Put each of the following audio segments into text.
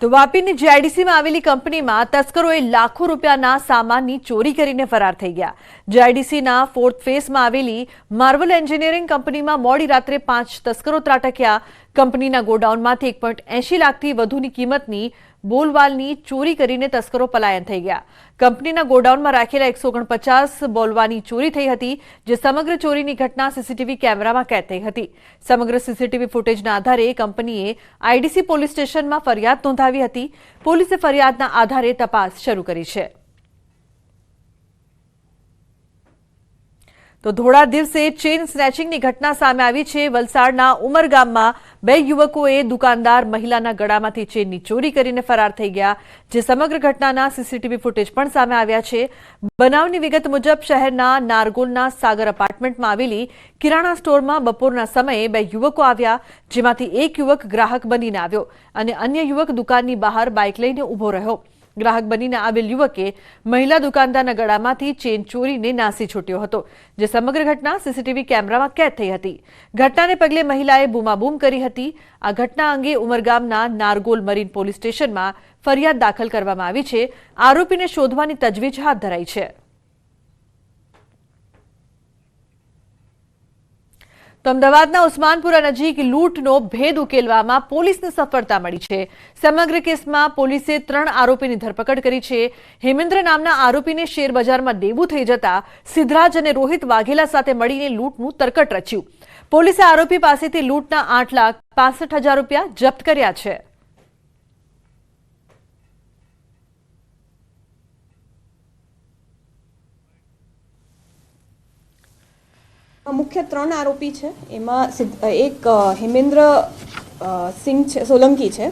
તો વાપીની જીઆઈડીસીમાં આવેલી કંપનીમાં તસ્કરોએ લાખો રૂપિયાના સામાનની ચોરી કરીને ફરાર થઈ ગયા. જીઆઈડીસીના ફોર્થ ફેઝમાં આવેલી માર્વલ એન્જિનિયરિંગ કંપનીમાં મોડી રાત્રે પાંચ તસ્કરો ત્રાટક્યા. કંપનીના ગોડાઉનમાંથી એક લાખથી વધુની કિંમતની બોલવાલની ચોરી કરીને તસ્કરો પલાયન થઈ ગયા. કંપનીના ગોડાઉનમાં રાખેલા એકસો ઓગણપચાસ બોલવાની ચોરી થઈ હતી, જે સમગ્ર ચોરીની ઘટના સીસીટીવી કેમેરામાં કેદ થઈ હતી. સમગ્ર સીસીટીવી ફૂટેજના આધારે કંપનીએ આઈડીસી પોલીસ સ્ટેશનમાં ફરિયાદ નોંધાવી હતી. પોલીસે ફરિયાદના આધારે તપાસ શરૂ કરી છે. તો ધોળા દિવસે ચેન સ્નેચિંગની ઘટના સામે આવી છે. વલસાડના ઉમરગામમાં બે યુવકોએ દુકાનદાર મહિલાના ગળામાંથી ચેનની ચોરી કરીને ફરાર થઈ ગયા, જે સમગ્ર ઘટનાના સીસીટીવી ફૂટેજ પણ સામે આવ્યા છે. બનાવની વિગત મુજબ શહેરના નારગોલના સાગર અપાર્ટમેન્ટમાં આવેલી કિરાણા સ્ટોરમાં બપોરના સમયે બે યુવકો આવ્યા, જેમાંથી એક યુવક ગ્રાહક બનીને આવ્યો અને અન્ય યુવક દુકાનની બહાર બાઇક લઈને ઊભો રહ્યો. ગ્રાહક બનીને આવેલ યુવકે મહિલા દુકાનદારના ગળામાંથી ચેન ચોરીને નાસી છૂટ્યો હતો, જે સમગ્ર ઘટના સીસીટીવી કેમેરામાં કેદ થઈ હતી. ઘટનાને પગલે મહિલાએ બૂમાબૂમ કરી હતી. આ ઘટના અંગે ઉમરગામના નારગોલ મરીન પોલીસ સ્ટેશનમાં ફરિયાદ દાખલ કરવામાં આવી છે. આરોપીને શોધવાની તજવીજ હાથ ધરાઈ છે. તો અમદાવાદના ઉસ્માનપુરા નજીક લૂંટનો ભેદ ઉકેલવામાં પોલીસને સફળતા મળી છે. સમગ્ર કેસમાં પોલીસે ત્રણ આરોપીની ધરપકડ કરી છે. હેમેન્દ્ર નામના આરોપીને શેરબજારમાં દેવું થઈ જતા સિદ્ધરાજ અને રોહિત વાઘેલા સાથે મળીને લૂંટનું તરકટ રચ્યું. પોલીસે આરોપી પાસેથી લૂંટના આઠ લાખ પાસઠ હજાર રૂપિયા જપ્ત કર્યા છે. મુખ્ય ત્રણ આરોપી છે. એમાં એક હેમેન્દ્ર સિંહ છે, સોલંકી છે,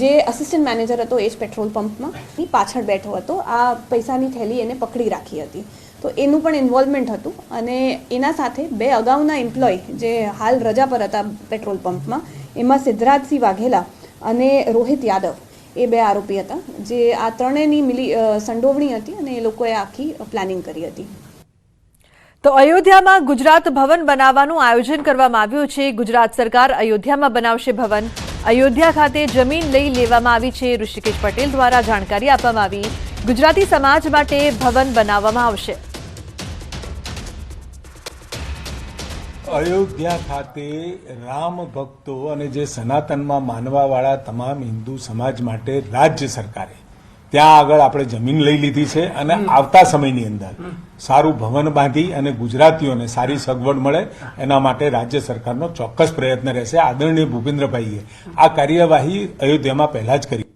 જે અસિસ્ટન્ટ મેનેજર હતો એ જ પેટ્રોલ પંપમાં પાછળ બેઠો હતો. આ પૈસાની થેલી એને પકડી રાખી હતી. તો એનું પણ ઇન્વોલ્વમેન્ટ હતું અને એના સાથે બે અગાઉના એમ્પ્લોય જે હાલ રજા પર હતા પેટ્રોલ પંપમાં, એમાં સિદ્ધરાજસિંહ વાઘેલા અને રોહિત યાદવ, એ બે આરોપી હતા. જે આ ત્રણેયની મિલી સંડોવણી હતી અને એ લોકોએ આખી પ્લાનિંગ કરી હતી. તો અયોધ્યામાં ગુજરાત ભવન બનાવવાનું આયોજન કરવામાં આવ્યું છે. ગુજરાત સરકાર અયોધ્યામાં બનાવશે ભવન. અયોધ્યા ખાતે જમીન લઈ લેવામાં આવી છે. ઋષિકેશ પટેલ દ્વારા જાણકારી આપવામાં આવી. ગુજરાતી સમાજ માટે ભવન બનાવવામાં આવશે. અયોધ્યા ખાતે રામ ભક્તો અને જે સનાતનમાં માનવાવાળા તમામ હિન્દુ સમાજ માટે રાજ્ય સરકારે ત્યાં આગળ આપણે જમીન લઈ લીધી છે અને આવતા સમયની અંદર સારું ભવન બાંધી અને ગુજરાતીઓને સારી સગવડ મળે એના માટે રાજ્ય સરકારનો ચોક્કસ પ્રયત્ન રહેશે. આદરણીય ભૂપેન્દ્રભાઈએ આ કાર્યવાહી અયોધ્યામાં પહેલા જ કરી